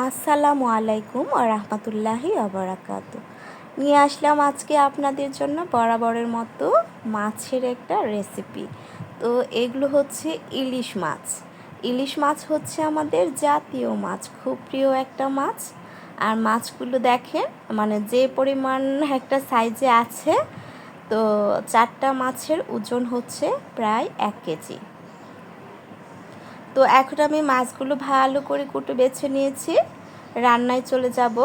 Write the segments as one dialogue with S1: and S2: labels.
S1: আসসালামু আলাইকুম রহমতুল্লাহি আবরাকাত নিয়ে আসলাম আজকে আপনাদের জন্য বরাবরের মতো মাছের একটা রেসিপি। তো এগুলো হচ্ছে ইলিশ মাছ। ইলিশ মাছ হচ্ছে আমাদের জাতীয় মাছ, খুব প্রিয় একটা মাছ। আর মাছগুলো দেখেন মানে যে পরিমাণ একটা সাইজে আছে, তো চারটা মাছের ওজন হচ্ছে প্রায় এক কেজি। তো এখন আমি মাছগুলো ভালো করে কুটু বেছে নিয়েছি। রান্নায় চলে যাব।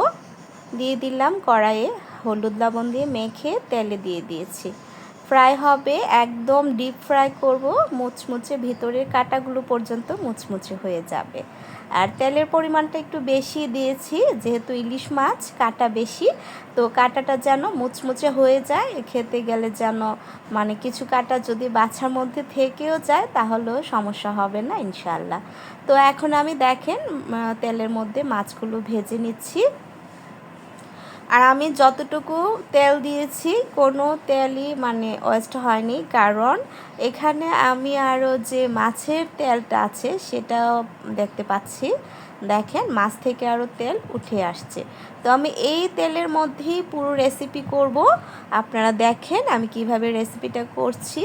S1: দিয়ে দিলাম কড়াইয়ে হলুদ লবণ দিয়ে মেখে তেলে দিয়ে দিয়েছি। ফ্রাই হবে, একদম ডিপ ফ্রাই করব, মুচমুচে ভিতরের কাটাগুলো পর্যন্ত মুচমুচে হয়ে যাবে। আর তেলের পরিমাণটা একটু বেশি দিয়েছি, যেহেতু ইলিশ মাছ, কাটা বেশি, তো কাটাটা যেন মুচমুচে হয়ে যায়, খেতে গেলে যেন মানে কিছু কাটা যদি বাছার মধ্যে থেকেও যায়, তাহলেও সমস্যা হবে না ইনশাল্লাহ তো এখন আমি দেখেন তেলের মধ্যে মাছগুলো ভেজে নিচ্ছি। আর আমি যতটুকু তেল দিয়েছি, কোনো তেলই মানে ওয়েস্ট হয়নি। কারণ এখানে আমি আরও যে মাছের তেলটা আছে, সেটাও দেখতে পাচ্ছি। দেখেন, মাছ থেকে আরও তেল উঠে আসছে। তো আমি এই তেলের মধ্যেই পুরো রেসিপি করব। আপনারা দেখেন আমি কীভাবে রেসিপিটা করছি।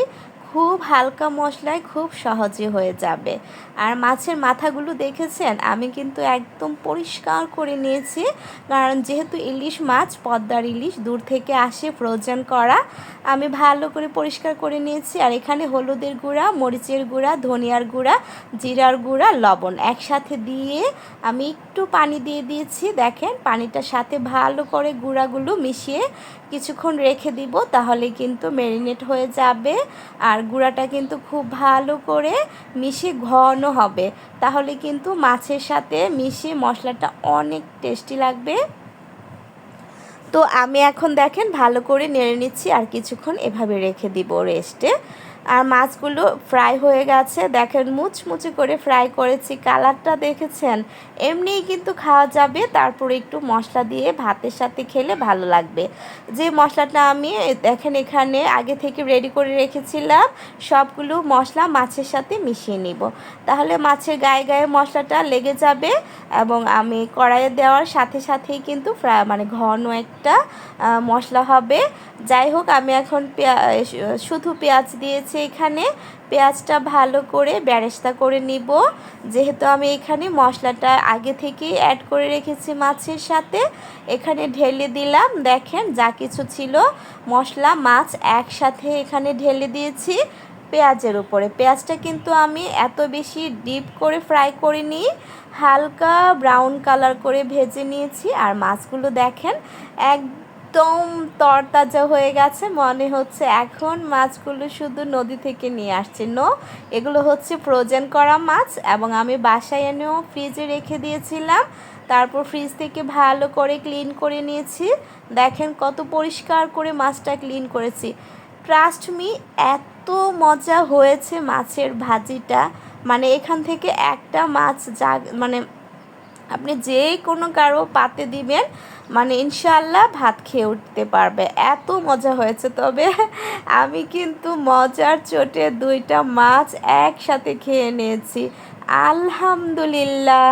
S1: খুব হালকা মশলায় খুব সহজে হয়ে যাবে। আর মাছের মাথাগুলো দেখেছেন? আমি কিন্তু একদম পরিষ্কার করে নিয়েছি। কারণ যেহেতু ইলিশ মাছ, পদ্মার ইলিশ দূর থেকে আসে ফ্রোজেন করা, আমি ভালো করে পরিষ্কার করে নিয়েছি। আর এখানে হলুদের গুঁড়া, মরিচের গুঁড়া, ধনিয়ার গুঁড়া, জিরার গুঁড়া, লবণ একসাথে দিয়ে আমি একটু পানি দিয়ে দিয়েছি। দেখেন পানিটার সাথে ভালো করে গুঁড়াগুলো মিশিয়ে কিছুক্ষণ রেখে দিব, তাহলে কিন্তু ম্যারিনেট হয়ে যাবে। আর গুঁড়াটা কিন্তু খুব ভালো করে মিশে ঘন হবে। তাহলে কিন্তু মাছের সাথে মিশে মশলাটা অনেক টেস্টি লাগবে। তো আমি এখন দেখেন ভালো করে নেড়ে নিচ্ছি আর কিছুক্ষণ এভাবে রেখে দিব রেস্টে। আর মাছগুলো ফ্রাই হয়ে গেছে। দেখেন মুচমুচি করে ফ্রাই করেছি। কালারটা দেখেছেন? এমনিই কিন্তু খাওয়া যাবে। তারপরে একটু মশলা দিয়ে ভাতের সাথে খেলে ভালো লাগবে। যে মশলাটা আমি, দেখেন এখানে আগে থেকে রেডি করে রেখেছিলাম, সবগুলো মশলা মাছের সাথে মিশিয়ে নিব। তাহলে মাছের গায়ে গায়ে মশলাটা লেগে যাবে এবং আমি কড়াইয়ে দেওয়ার সাথে সাথেই কিন্তু ফ্রাই মানে ঘন একটা মশলা হবে। যাই হোক, আমি এখন শুধু পেঁয়াজ দিয়েছি। হচ্ছে এখানে। পেঁয়াজটা ভালো করে ব্যারেস্তা করে নিব। যেহেতু আমি এখানে মশলাটা আগে থেকেই অ্যাড করে রেখেছি মাছের সাথে, এখানে ঢেলে দিলাম। দেখেন যা কিছু ছিল, মশলা, মাছ একসাথে এখানে ঢেলে দিয়েছি পেঁয়াজের উপরে। পেঁয়াজটা কিন্তু আমি এত বেশি ডিপ করে ফ্রাই করিনি, হালকা ব্রাউন কালার করে ভেজে নিয়েছি। আর মাছগুলো দেখেন, এক একদম তরতাজা হয়ে গেছে। মনে হচ্ছে এখন মাছগুলো শুধু নদী থেকে নিয়ে আসছে। নো, এগুলো হচ্ছে ফ্রোজেন করা মাছ এবং আমি বাসায় এনেও ফ্রিজে রেখে দিয়েছিলাম। তারপর ফ্রিজ থেকে ভালো করে ক্লিন করে নিয়েছি। দেখেন কত পরিষ্কার করে মাছটা ক্লিন করেছি। ট্রাস্ট মি এত মজা হয়েছে মাছের ভাজিটা। মানে এখান থেকে একটা মাছ যা মানে আপনি যে কোনো কারও পাতে দিবেন মানে ইনশাল্লাহ ভাত খেয়ে উঠতে পারবে। এত মজা হয়েছে। তবে আমি কিন্তু মজার চোটে দুইটা মাছ একসাথে খেয়ে নিয়েছি। আলহামদুলিল্লাহ।